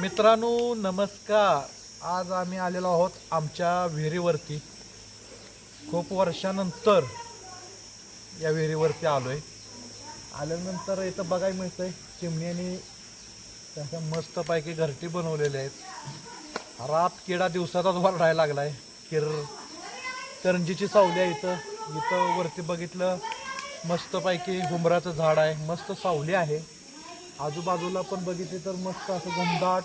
मित्रांनो नमस्कार. आज आम्ही आलेलो आहोत आमच्या विहिरीवरती. खूप वर्षानंतर या विहिरीवरती आलो आहे आल्यानंतर इथं बघायला मिळतं आहे चिमण्याने त्याच्या मस्तपैकी घरटी बनवलेल्या आहेत. रात किडा दिवसाचाच वरडायला लागला आहे किर करंजीची सावली आहे इथं. इथं वरती बघितलं मस्तपैकी हुंबराचं झाड आहे. मस्त सावली आहे. आजूबाजूला पण बघितले तर मस्त असं घनदाट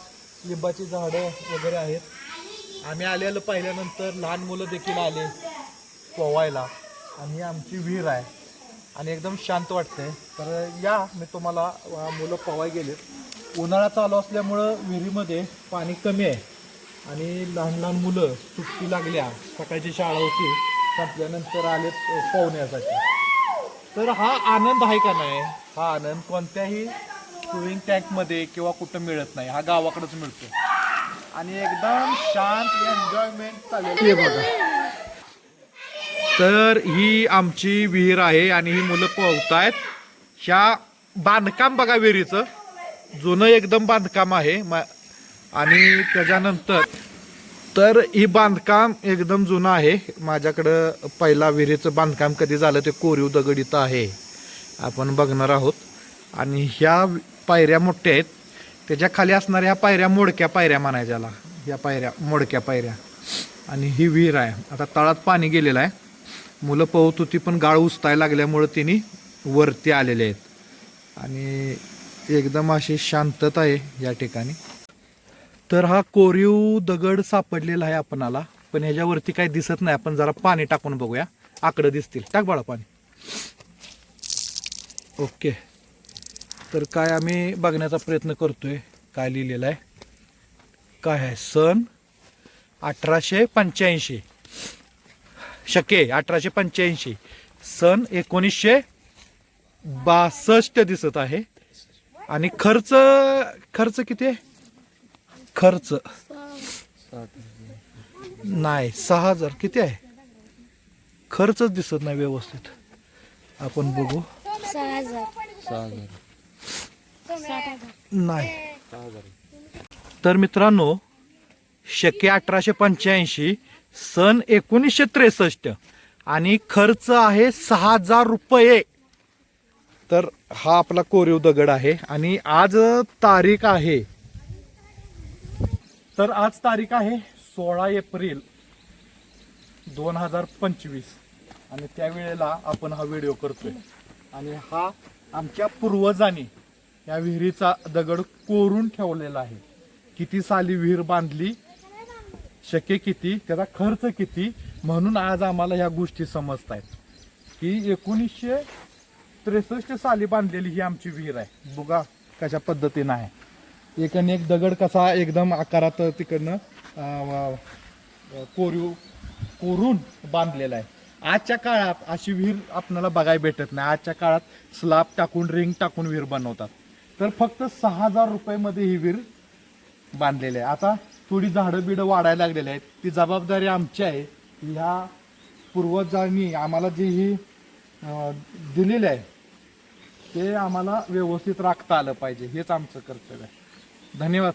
लिंबाची झाडं वगैरे आहेत. आम्ही आलेलं पाहिल्यानंतर लहान मुलं देखील आले पोवायला आणि आमची विहीर आहे. आणि एकदम शांत वाटते तर या मी तुम्हाला मुलं पोवाय गेलेत. उन्हाळा चालू असल्यामुळं विहिरीमध्ये पाणी कमी आहे. आणि लहान लहान मुलं सुट्टी लागल्या. सकाळची शाळा होती. संपल्यानंतर आलेत पोहण्यासाठी. तर हा आनंद आहे का नाही? हा आनंद कोणत्याही स्विमिंग टँकमध्ये किंवा कुठं मिळत नाही. हा गावाकडेच मिळतो. आणि एकदम शांत एन्जॉयमेंट चाललेली आहे. बघा. तर ही आमची विहीर आहे आणि ही मुलं पोहतायत. ह्या बांधकाम बघा विहिरीचं. जुनं एकदम बांधकाम आहे. मा- आणि त्याच्यानंतर तर ही बांधकाम एकदम जुनं आहे. माझ्याकडं पहिला विहिरीचं बांधकाम कधी झालं ते कोरीव दगड इथं आहे. आपण बघणार आहोत. आणि ह्या पायऱ्या मोठ्या आहेत. त्याच्याखाली असणाऱ्या ह्या पायऱ्या मोडक्या पायऱ्या म्हणायच्याला या पायऱ्या मोडक्या पायऱ्या. आणि ही विहीर आहे. आता तळात पाणी गेलेलं आहे. मुलं पोहत होती पण गाळ उचताय लागल्यामुळं तिने वरती आलेले आहेत. आणि एकदम अशी शांतता आहे या ठिकाणी. तर हा कोरीव दगड सापडलेला आहे आपणाला. पण ह्याच्यावरती काही दिसत नाही. आपण जरा पाणी टाकून बघूया. आकडं दिसतील. टाक बाळा पाणी. ओके. तर काय आम्ही बघण्याचा प्रयत्न करतोय काय लिहिलेलं आहे. काय आहे? सन अठराशे पंच्याऐंशी. शके अठराशे पंच्याऐंशी. सन एकोणीसशे बासष्ट दिसत आहे. आणि खर्च खर्च किती आहे? खर्च. नाही सहा हजार किती आहे? खर्चच दिसत नाही व्यवस्थित. आपण बघू. सहा हजार. सहा हजार. नाही. तर मित्रांनो शके अठराशे पंच्याऐंशी सन एकोणीसशे त्रेसष्ट आणि खर्च आहे सहा हजार रुपये. तर हा आपला कोरीव दगड आहे आणि आज तारीख आहे. तर आज तारीख आहे सोळा एप्रिल दोन हजार पंचवीस आणि त्यावेळेला आपण हा व्हिडिओ करतोय. आणि हा आमच्या पूर्वजांनी या विहिरीचा दगड कोरून ठेवलेला आहे. किती साली विहीर बांधली? शक्य किती? त्याचा खर्च किती? म्हणून आज आम्हाला ह्या गोष्टी समजत आहेत की एकोणीसशे त्रेसष्ट साली बांधलेली ही आमची विहीर आहे. बघा कशा पद्धतीनं आहे. एक आणि एक दगड कसा एकदम आकारात तिकडनं कोरीव कोरून बांधलेला आहे. आजच्या काळात अशी विहीर आपल्याला बघायला भेटत नाही. आजच्या काळात स्लाब टाकून रिंग टाकून विहीर बनवतात. तर फक्त सहा हजार रुपयामध्ये ही विहीर बांधलेली आहे. आता थोडी झाडं बिडं वाढायला लागलेली आहेत. ती जबाबदारी आमची आहे. ह्या पूर्वजांनी आम्हाला जी ही दिलेली आहे ते आम्हाला व्यवस्थित राखता आलं पाहिजे. हेच आमचं कर्तव्य आहे. धन्यवाद.